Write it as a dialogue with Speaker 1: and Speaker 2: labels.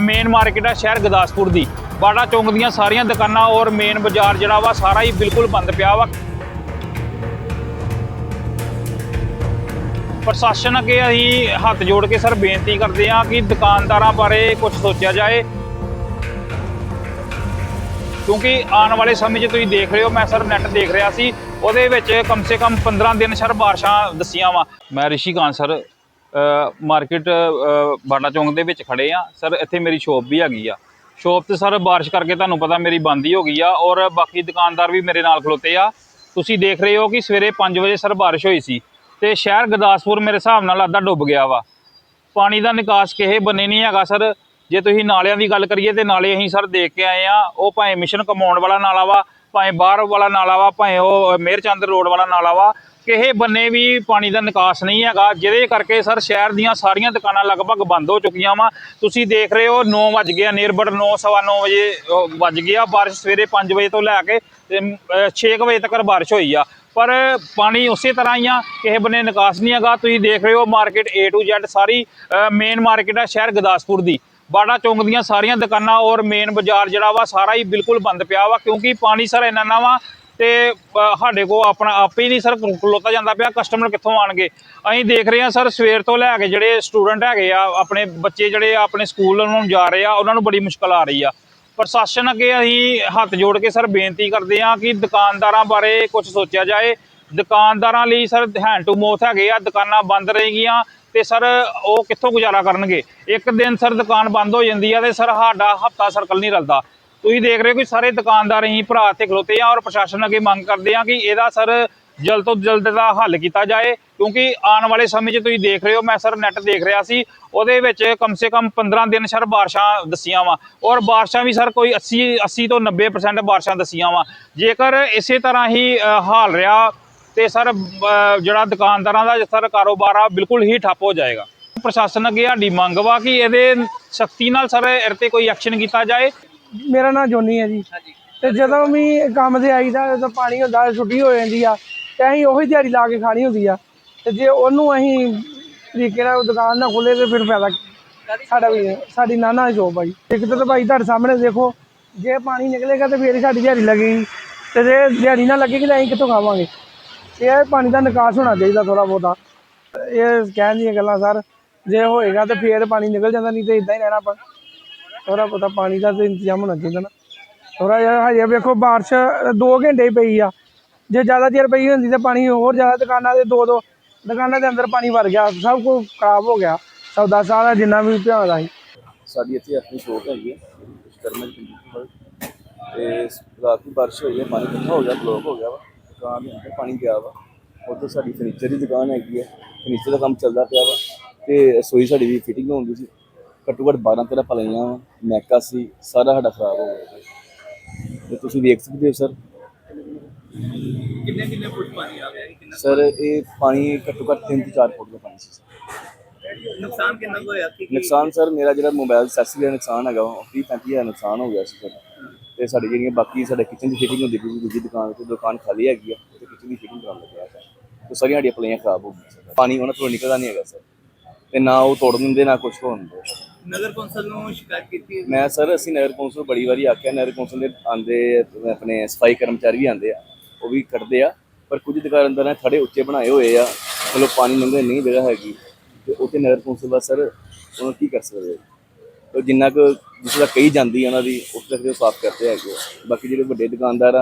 Speaker 1: Main market ਆ ਸ਼ਹਿਰ ਗੁਰਦਾਸਪੁਰ ਦੀ। ਬਾੜਾ ਚੌਂਕ ਦੀਆਂ ਸਾਰੀਆਂ ਦੁਕਾਨਾਂ ਔਰ ਮੇਨ ਬਾਜ਼ਾਰ ਜਿਹੜਾ ਵਾ ਸਾਰਾ ਹੀ ਬਿਲਕੁਲ ਬੰਦ ਪਿਆ ਵਾ। ਪ੍ਰਸ਼ਾਸਨ ਅੱਗੇ ਅਸੀਂ ਹੱਥ ਜੋੜ ਕੇ ਸਰ ਬੇਨਤੀ ਕਰਦੇ ਹਾਂ ਕਿ ਦੁਕਾਨਦਾਰਾਂ ਬਾਰੇ ਕੁਝ ਸੋਚਿਆ ਜਾਏ। ਕਿਉਂਕਿ ਆਉਣ ਵਾਲੇ ਸਮੇਂ 'ਚ ਤੁਸੀਂ ਦੇਖ ਰਹੇ ਹੋ, ਮੈਂ ਸਰ ਨੈਟ ਦੇਖ ਰਿਹਾ ਸੀ। ਉਹਦੇ ਵਿੱਚ ਕਮ ਸੇ ਕਮ 15 ਦਿਨ ਸਰ ਬਾਰਿਸ਼ਾਂ ਦੱਸੀਆਂ ਵਾ। ਮੈਂ ਰਿਸ਼ੀ ਕਾਨ ਸਰ ਮਾਰਕੀਟ ਬਾਟਾ ਚੌਂਕ ਦੇ ਵਿੱਚ ਖੜੇ ਆ। ਸਰ ਇੱਥੇ ਮੇਰੀ ਸ਼ੋਪ ਵੀ ਹੈਗੀ ਆ। ਸ਼ੋਪ ਤੇ ਸਰ ਬਾਰਿਸ਼ ਕਰਕੇ ਤੁਹਾਨੂੰ ਪਤਾ ਮੇਰੀ ਬੰਦ ਹੀ ਹੋ ਗਈ ਆ ਔਰ ਬਾਕੀ ਦੁਕਾਨਦਾਰ ਵੀ ਮੇਰੇ ਨਾਲ ਖਲੋਤੇ ਆ। ਤੁਸੀਂ ਦੇਖ ਰਹੇ ਹੋ ਕਿ ਸਵੇਰੇ 5 ਵਜੇ ਸਰ ਬਾਰਿਸ਼ ਹੋਈ ਸੀ ਤੇ ਸ਼ਹਿਰ ਗੁਰਦਾਸਪੁਰ ਮੇਰੇ ਹਿਸਾਬ ਨਾਲ ਅੱਧਾ ਡੁੱਬ ਗਿਆ ਵਾ। ਪਾਣੀ ਦਾ ਨਿਕਾਸ ਕਿਸੇ ਬੰਨੇ ਨਹੀਂ ਹੈਗਾ ਸਰ ਜੇ ਤੁਸੀਂ ਨਾਲਿਆਂ ਦੀ ਗੱਲ ਕਰੀਏ ਤੇ ਨਾਲੇ ਅਸੀਂ ਸਰ ਦੇਖ ਕੇ ਆਏ ਆ, ਉਹ ਭਾਵੇਂ ਮਿਸ਼ਨ ਕਮਾਉਣ ਵਾਲਾ ਨਾਲਾ ਵਾ ਭਾਵੇਂ ਬਾਹਰ ਵਾਲਾ ਨਾਲਾ ਵਾ ਭਾਵੇਂ ਉਹ ਮੇਰਚੰਦ ਰੋਡ ਵਾਲਾ ਨਾਲਾ ਵਾ ਕਿਸੇ ਬੰਨੇ ਵੀ ਪਾਣੀ ਦਾ ਨਿਕਾਸ ਨਹੀਂ ਹੈਗਾ, ਜਿਹਦੇ ਕਰਕੇ ਸਰ ਸ਼ਹਿਰ ਦੀਆਂ ਸਾਰੀਆਂ ਦੁਕਾਨਾਂ ਲਗਭਗ ਬੰਦ ਹੋ ਚੁੱਕੀਆਂ ਵਾ। ਤੁਸੀਂ ਦੇਖ ਰਹੇ ਹੋ 9 ਵੱਜ ਗਿਆ ਨੀਅਰਬਟ 9 ਸਵਾ 9 ਵਜੇ ਵੱਜ ਗਿਆ ਬਾਰਿਸ਼ ਸਵੇਰੇ 5 ਵਜੇ ਤੋਂ ਲੈ ਕੇ, ਤੇ 6 ਵਜੇ ਤੱਕ ਬਾਰਿਸ਼ ਹੋਈ ਆ। ਪਰ ਪਾਣੀ ਉਸੇ ਤਰ੍ਹਾਂ ਹੀ ਆ, ਕਿਸੇ ਬੰਨੇ ਨਿਕਾਸ ਨਹੀਂ ਹੈਗਾ। ਤੁਸੀਂ ਦੇਖ ਰਹੇ ਹੋ, ਮਾਰਕੀਟ A to Z ਸਾਰੀ ਮੇਨ ਮਾਰਕੀਟ ਆ ਸ਼ਹਿਰ ਗੁਰਦਾਸਪੁਰ ਦੀ। ਬਾੜਾ ਚੌਂਕ ਦੀਆਂ ਸਾਰੀਆਂ ਦੁਕਾਨਾਂ ਔਰ ਮੇਨ ਬਾਜ਼ਾਰ ਜਿਹੜਾ ਵਾ ਸਾਰਾ ਹੀ ਬਿਲਕੁਲ ਬੰਦ ਪਿਆ ਵਾ, ਕਿਉਂਕਿ ਪਾਣੀ ਸਰ ਇੰਨਾ ਨਾ ਵਾ ਤੇ ਸਾਡੇ ਕੋ ਆਪਣਾ ਆਪੇ ਹੀ ਨਹੀਂ ਸਰ ਖਲੋਤਾ ਜਾਂਦਾ ਪਿਆ ਕਸਟਮਰ ਕਿੱਥੋਂ ਆਣਗੇ? ਅਸੀਂ ਦੇਖ ਰਹੇ ਹਾਂ ਸਰ ਸਵੇਰ ਤੋਂ ਲੈ ਕੇ ਜਿਹੜੇ ਸਟੂਡੈਂਟ ਹੈਗੇ ਆ, ਆਪਣੇ ਬੱਚੇ ਜਿਹੜੇ ਆਪਣੇ ਸਕੂਲ ਨੂੰ ਜਾ ਰਹੇ ਆ, ਉਹਨਾਂ ਨੂੰ ਬੜੀ ਮੁਸ਼ਕਲ ਆ ਰਹੀ ਆ। ਪ੍ਰਸ਼ਾਸਨ ਅੱਗੇ ਅਸੀਂ ਹੱਥ ਜੋੜ ਕੇ ਸਰ ਬੇਨਤੀ ਕਰਦੇ ਹਾਂ ਕਿ ਦੁਕਾਨਦਾਰਾਂ ਬਾਰੇ ਕੁਝ ਸੋਚਿਆ ਜਾਏ ਦੁਕਾਨਦਾਰਾਂ ਲਈ ਸਰ ਹੈਂਡ ਟੂ ਮੌਥ ਹੈਗੇ ਆ, ਦੁਕਾਨਾਂ ਬੰਦ ਰਹੇਗੀਆਂ ਤੇ ਸਰ ਉਹ ਕਿੱਥੋਂ ਗੁਜ਼ਾਰਾ ਕਰਨਗੇ? ਇੱਕ ਦਿਨ ਸਰ ਦੁਕਾਨ ਬੰਦ ਹੋ ਜਾਂਦੀ ਆ ਤੇ ਸਰ ਸਾਡਾ ਹਫਤਾ ਸਰਕਲ ਨਹੀਂ ਰਲਦਾ। ਤੁਸੀਂ ਦੇਖ ਰਹੇ ਹੋ ਕਿ ਸਾਰੇ ਦੁਕਾਨਦਾਰ ਹੀ ਭਰਾ 'ਤੇ ਖਲੋਤੇ ਆ ਔਰ ਪ੍ਰਸ਼ਾਸਨ ਅੱਗੇ ਮੰਗ ਕਰਦੇ ਆ ਕਿ ਇਹਦਾ ਸਰ ਜਲਦ ਤੋਂ ਜਲਦ ਦਾ ਹੱਲ ਕੀਤਾ ਜਾਏ, ਕਿਉਂਕਿ ਆਉਣ ਵਾਲੇ ਸਮੇਂ 'ਚ ਤੁਸੀਂ ਦੇਖ ਰਹੇ ਹੋ, ਮੈਂ ਸਰ ਨੈਟ ਦੇਖ ਰਿਹਾ ਸੀ, ਉਹਦੇ ਵਿੱਚ ਕਮ ਸੇ ਕਮ 15 ਦਿਨ ਸਰ ਬਾਰਿਸ਼ਾਂ ਦੱਸੀਆਂ ਵਾ ਔਰ ਬਾਰਿਸ਼ਾਂ ਵੀ ਸਰ ਕੋਈ 80 80 ਤੋਂ 90% ਬਾਰਿਸ਼ਾਂ ਦੱਸੀਆਂ ਵਾ। ਜੇਕਰ ਇਸੇ ਤਰ੍ਹਾਂ ਹੀ ਹਾਲ ਰਿਹਾ ਤੇ ਸਰ ਜਿਹੜਾ ਦੁਕਾਨਦਾਰਾਂ ਦਾ ਸਰ ਕਾਰੋਬਾਰ ਆ ਬਿਲਕੁਲ ਹੀ ਠੱਪ ਹੋ ਜਾਏਗਾ। ਪ੍ਰਸ਼ਾਸਨ ਅੱਗੇ ਸਾਡੀ ਮੰਗ ਵਾ ਕਿ ਇਹਦੇ ਸਖਤੀ ਨਾਲ ਸਰ ਇਹਦੇ ਤੇ ਕੋਈ ਐਕਸ਼ਨ ਕੀਤਾ ਜਾਏ।
Speaker 2: ਮੇਰਾ ਨਾਮ ਜੋਨੀ ਹੈ ਜੀ। ਤੇ ਜਦੋਂ ਵੀ ਕੰਮ ਤੇ ਆਈਦਾ ਜਦੋਂ ਪਾਣੀ ਹੁੰਦਾ ਛੁੱਟੀ ਹੋ ਜਾਂਦੀ ਆ ਤੇ ਅਸੀਂ ਉਹੀ ਦਿਹਾੜੀ ਲਾ ਕੇ ਖਾਣੀ ਹੁੰਦੀ ਆ। ਤੇ ਜੇ ਉਹਨੂੰ ਅਸੀਂ ਤਰੀਕੇ ਨਾਲ ਦੁਕਾਨ ਨਾ ਖੋਲੇ ਤੇ ਫਿਰ ਫਾਇਦਾ ਸਾਡਾ ਵੀ ਸਾਡੀ ਨਾਨਾ ਜੋਬ ਆ ਜੀ। ਇੱਕ ਤਾਂ ਭਾਈ ਤੁਹਾਡੇ ਸਾਹਮਣੇ ਦੇਖੋ ਜੇ ਪਾਣੀ ਨਿਕਲੇਗਾ ਤੇ ਫੇਰ ਹੀ ਸਾਡੀ ਦਿਹਾੜੀ ਲੱਗੇਗੀ। ਤੇ ਜੇ ਦਿਹਾੜੀ ਨਾ ਲੱਗੇਗੀ ਤਾਂ ਅਸੀਂ ਕਿੱਥੋਂ ਖਾਵਾਂਗੇ? ਇਹ ਪਾਣੀ ਦਾ ਨਿਕਾਸ ਹੋਣਾ ਚਾਹੀਦਾ ਥੋੜਾ ਬਹੁਤਾ। ਇਹ ਕਹਿਣ ਦੀਆਂ ਗੱਲਾਂ, ਸਰ, ਜੇ ਹੋਏਗਾ ਤੇ ਫੇਰ ਪਾਣੀ ਨਿਕਲ ਜਾਂਦਾ, ਨਹੀਂ ਤੇ ਇਦਾਂ ਹੀ ਰਹਿਣਾ ਆਪਾਂ। ਥੋੜਾ ਬਹੁਤਾ ਪਾਣੀ ਦਾ ਤੇ ਇੰਤਜ਼ਾਮ ਹੋਣਾ ਚਾਹੀਦਾ ਨਾ। ਥੋੜਾ ਜਿਹਾ ਹਜੇ ਵੇਖੋ, ਬਾਰਿਸ਼ 2 ਘੰਟੇ ਪਈ ਆ। ਜੇ ਜ਼ਿਆਦਾ ਦੇਰ ਪਈ ਹੁੰਦੀ ਤਾਂ ਪਾਣੀ ਹੋਰ ਜ਼ਿਆਦਾ ਦੁਕਾਨਾਂ ਦੇ ਦੋ ਦੋ ਦੁਕਾਨਾਂ ਦੇ ਅੰਦਰ ਪਾਣੀ ਭਰ ਗਿਆ। ਸਭ ਕੁਝ ਖਰਾਬ ਹੋ ਗਿਆ। ਸੌਦਾ ਸਾਰਾ ਜਿੰਨਾ ਵੀ ਧਿਆਨ ਸੀ।
Speaker 3: ਸਾਡੀ ਇੱਥੇ ਆਪਣੀ ਸ਼ੋਪ ਹੈਗੀ ਹੈ ਵਿਸ਼ਕਰਮਾ ਤੇ ਰਾਤ ਦੀ ਬਾਰਿਸ਼ ਹੋਈ ਹੈ, ਪਾਣੀ ਇਕੱਠਾ ਹੋ ਗਿਆ, ਬਲੌਕ ਹੋ ਗਿਆ ਵਾ। ਦੁਕਾਨ ਦੇ ਅੰਦਰ ਪਾਣੀ ਗਿਆ ਵਾ। ਉੱਧਰ ਸਾਡੀ ਫਰਨੀਚਰ ਦੀ ਦੁਕਾਨ ਹੈਗੀ ਹੈ। ਫਰਨੀਚਰ ਦਾ ਕੰਮ ਚੱਲਦਾ ਪਿਆ ਵਾ ਤੇ ਰਸੋਈ ਸਾਡੀ ਦੀ ਫਿਟਿੰਗ ਹੁੰਦੀ ਸੀ। ਘੱਟੋ ਘੱਟ 12 13 ਪਲਾਈਆਂ ਵਾ ਮੈਕਾ ਸੀ ਸਾਰਾ ਸਾਡਾ ਖਰਾਬ ਹੋ ਗਿਆ। ਤੇ ਤੁਸੀਂ ਦੇਖ ਸਕਦੇ ਹੋ ਸਰ।
Speaker 1: ਕਿੰਨੇ ਕਿੰਨੇ ਫੁੱਟ ਪਾਣੀ ਆ ਗਿਆ
Speaker 3: ਸਰ ਇਹ ਪਾਣੀ ਘੱਟੋ ਘੱਟ 3 ਤੋਂ 4 ਫੁੱਟ ਦਾ ਪਾਣੀ ਸੀ ਸਰ।
Speaker 1: ਨੁਕਸਾਨ ਕਿੰਨਾ ਹੋਇਆ?
Speaker 3: ਨੁਕਸਾਨ ਸਰ ਮੇਰਾ ਜਿਹੜਾ ਮੋਬਾਈਲ ਸੈਸਰੀ ਦਾ ਨੁਕਸਾਨ ਹੈਗਾ ਉਹ 30 35 ਹਜ਼ਾਰ ਨੁਕਸਾਨ ਹੋ ਗਿਆ ਸੀ ਸਰ। ਤੇ ਸਾਡੀ ਜਿਹੜੀਆਂ ਬਾਕੀ ਸਾਡੇ ਕਿਚਨ ਦੀ ਫਿਟਿੰਗ ਹੁੰਦੀ ਪਈ ਦੂਜੀ ਦੁਕਾਨ ਤੇ ਦੁਕਾਨ ਖਾਲੀ ਹੈਗੀ ਆ ਤੇ ਕਿਚਨ ਦੀ ਫਿਟਿੰਗ ਕਰਾਉਣ ਲੱਗਿਆ ਸਰ ਤੇ ਸਾਰੀਆਂ ਸਾਡੀਆਂ ਪਲਾਈਆਂ ਖਰਾਬ ਹੋ ਗਈਆਂ ਸਰ। ਪਾਣੀ ਉਹਨਾਂ ਤੋਂ ਨਿਕਲਦਾ ਨਹੀਂ ਹੈਗਾ ਸਰ। ਤੇ ਨਾ ਉਹ ਤੋੜ ਦਿੰਦੇ ਨਾ ਕੁਝ ਹੋਣ ਦਿੰਦੇ।
Speaker 1: ਨਗਰ ਕੌਂਸਲ ਨੂੰ ਸ਼ਿਕਾਇਤ ਕੀਤੀ
Speaker 3: ਮੈਂ ਸਰ ਅਸੀਂ ਨਗਰ ਕੌਂਸਲ ਬੜੀ ਵਾਰੀ ਆਖਿਆ ਨਗਰ ਕੌਂਸਲ ਦੇ ਆਂਦੇ ਆਪਣੇ ਸਫ਼ਾਈ ਕਰਮਚਾਰੀ ਵੀ ਆਂਦੇ ਆ ਉਹ ਵੀ ਕੱਢਦੇ ਆ। ਪਰ ਕੁਝ ਦੁਕਾਨਦਾਰਾਂ ਨੇ ਥੜੇ ਉੱਚੇ ਬਣਾਏ ਹੋਏ ਆ ਮਤਲਬ ਪਾਣੀ ਲੰਘਣ ਨਹੀਂ ਜਗ੍ਹਾ ਹੈਗੀ। ਤੇ ਉੱਥੇ ਨਗਰ ਕੌਂਸਲ ਦਾ ਸਰ ਉਹਨਾਂ ਕੀ ਕਰ ਸਕਦੇ ਜਿੰਨਾ ਕੁ ਜਿਸ ਦਾ ਕਹੀ ਜਾਂਦੀ ਆ ਉਹਨਾਂ ਦੀ, ਉਸ ਤੱਕ ਉਹ ਸਾਫ਼ ਕਰਦੇ ਹੈਗੇ ਆ। ਬਾਕੀ ਜਿਹੜੇ ਵੱਡੇ ਦੁਕਾਨਦਾਰ ਆ